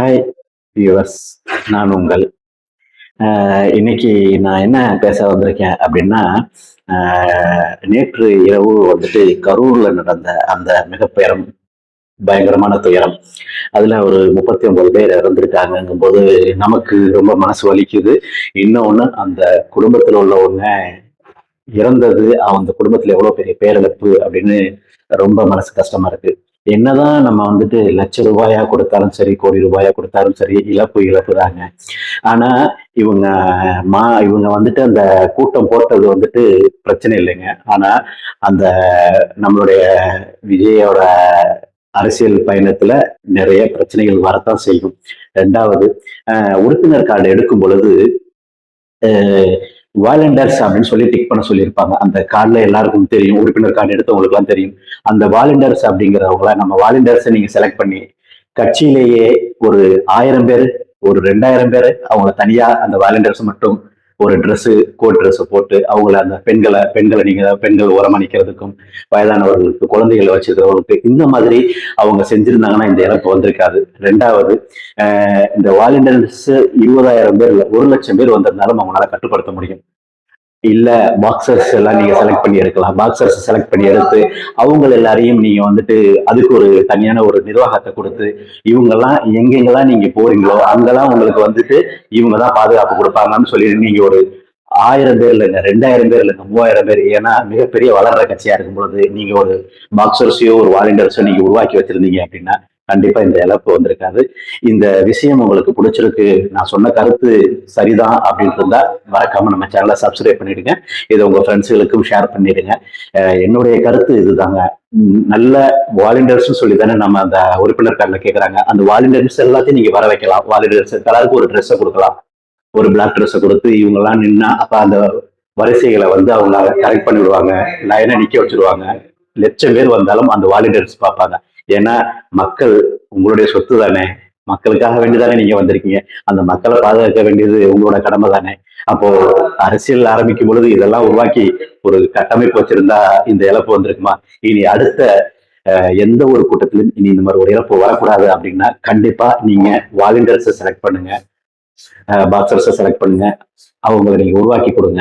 Hi viewers நான் உங்கள் இன்னைக்கு நான் என்ன பேச வந்திருக்கேன் அப்படின்னா நேற்று இரவு வந்துட்டு கரூரில் நடந்த அந்த மிக பெரும் பயங்கரமான துயரம். அதில் ஒரு முப்பத்தி ஒன்பது பேர் இறந்துருக்காங்கங்கும்போது நமக்கு ரொம்ப மனசு வலிக்குது. இன்னொன்று அந்த குடும்பத்தில் உள்ளவங்க இறந்தது அந்த குடும்பத்தில் எவ்வளோ பெரிய பேரிழப்பு அப்படின்னு ரொம்ப மனசு கஷ்டமாக இருக்குது என்னதான் நம்ம வந்துட்டு லட்ச ரூபாயா கொடுத்தாலும் சரி கோடி ரூபாயா கொடுத்தாலும் சரி இழப்பு இழப்பு தாங்க ஆனா இவங்க மா இவங்க வந்துட்டு அந்த கூட்டம் போட்டது வந்துட்டு பிரச்சனை இல்லைங்க. ஆனா அந்த நம்மளுடைய விஜயோட அரசியல் பயணத்துல நிறைய பிரச்சனைகள் வரத்தான் செய்யும். ரெண்டாவது உறுப்பினர் கார்டு எடுக்கும் பொழுது வாலண்டர்ஸ் அப்படின்னு சொல்லி டிக் பண்ண சொல்லியிருப்பாங்க. அந்த கார்டில் எல்லாருக்கும் தெரியும். உறுப்பினர் கார்டு எடுத்தவங்களுக்குலாம் தெரியும். அந்த வாலண்டர்ஸ் அப்படிங்கிறவங்கள நம்ம வாலண்டியர்ஸை நீங்கள் செலக்ட் பண்ணி கட்சியிலேயே ஒரு ஆயிரம் பேர் ஒரு ரெண்டாயிரம் பேர் அவங்கள தனியாக அந்த வாலண்டியர்ஸ் மட்டும் ஒரு ட்ரெஸ்ஸு கோட் ட்ரெஸ்ஸை போட்டு அவங்கள அந்த பெண்களை பெண்களை நீங்கள் பெண்கள் ஓரமா நிற்கிறதுக்கும் வயதானவர்களுக்கு குழந்தைகளை வச்சுருக்கிறவங்களுக்கு இந்த மாதிரி அவங்க செஞ்சுருந்தாங்கன்னா இந்த இழப்பு வந்திருக்காது. ரெண்டாவது இந்த வாலண்டியர்ஸ் இருபதாயிரம் பேர் ஒரு லட்சம் பேர் வந்திருந்தாலும் அவங்களால கட்டுப்படுத்த முடியும். இல்ல பாக்ஸர்ஸ் எல்லாம் நீங்க செலக்ட் பண்ணி எடுக்கலாம். பாக்ஸர்ஸ் செலக்ட் பண்ணி எடுத்து அவங்க எல்லாரையும் நீங்க வந்துட்டு அதுக்கு ஒரு தனியான ஒரு நிர்வாகத்தை கொடுத்து இவங்கெல்லாம் எங்கெங்கெல்லாம் நீங்க போறீங்களோ அங்கெல்லாம் உங்களுக்கு வந்துட்டு இவங்க தான் பாதுகாப்பு கொடுப்பாங்கன்னு சொல்லி நீங்க ஒரு ஆயிரம் பேர் இல்லைங்க ரெண்டாயிரம் பேர் இல்லைங்க மூவாயிரம் பேர். ஏன்னா மிகப்பெரிய வளர்ற கட்சியா இருக்கும் பொழுது நீங்க ஒரு பாக்ஸர்ஸையோ ஒரு வாலண்டியர்ஸோ நீங்க உருவாக்கி வச்சிருந்தீங்க அப்படின்னா கண்டிப்பா இந்த இழப்பு வந்திருக்காது. இந்த விஷயம் உங்களுக்கு பிடிச்சிருக்கு நான் சொன்ன கருத்து சரிதான் அப்படின்னு இருந்தா மறக்காம நம்ம சேனலை சப்ஸ்கிரைப் பண்ணிடுங்க. இதை உங்க ஃப்ரெண்ட்ஸுகளுக்கும் ஷேர் பண்ணிடுங்க. என்னுடைய கருத்து இதுதாங்க. நல்ல வாலண்டியர்ஸ் சொல்லி தானே நம்ம அந்த உறுப்பினர் கார்டில் கேட்குறாங்க அந்த வாலண்டியர்ஸ் எல்லாத்தையும் நீங்க வர வைக்கலாம். வாலண்டியர்ஸ் எல்லாருக்கும் ஒரு ட்ரெஸ்ஸை கொடுக்கலாம். ஒரு பிளாக் ட்ரெஸ்ஸை கொடுத்து இவங்கெல்லாம் நின்னா அப்ப அந்த வரிசைகளை வந்து அவங்க கரெக்ட் பண்ணிவிடுவாங்க. லைனை நிக்க வச்சிருவாங்க. லட்சம் பேர் வந்தாலும் அந்த வாலண்டியர்ஸ் பார்ப்பாங்க. ஏன்னா மக்கள் உங்களுடைய சொத்து தானே? மக்களுக்காக வேண்டிதானே நீங்க வந்திருக்கீங்க? அந்த மக்களை பாதுகாக்க வேண்டியது உங்களோட கடமை தானே? அப்போ அரசியல் ஆரம்பிக்கும் பொழுது இதெல்லாம் உருவாக்கி ஒரு கட்டமைப்பு வச்சிருந்தா இந்த இழப்பு வந்திருக்குமா? இனி அடுத்த அஹ், எந்த ஒரு கூட்டத்திலும் இனி இந்த மாதிரி ஒரு இழப்பு வரக்கூடாது அப்படின்னா கண்டிப்பா நீங்க வாலண்டியர்ஸை செலக்ட் பண்ணுங்க. பாக்ஸர்ஸை செலக்ட் பண்ணுங்க. அவங்களை நீங்க உருவாக்கி கொடுங்க.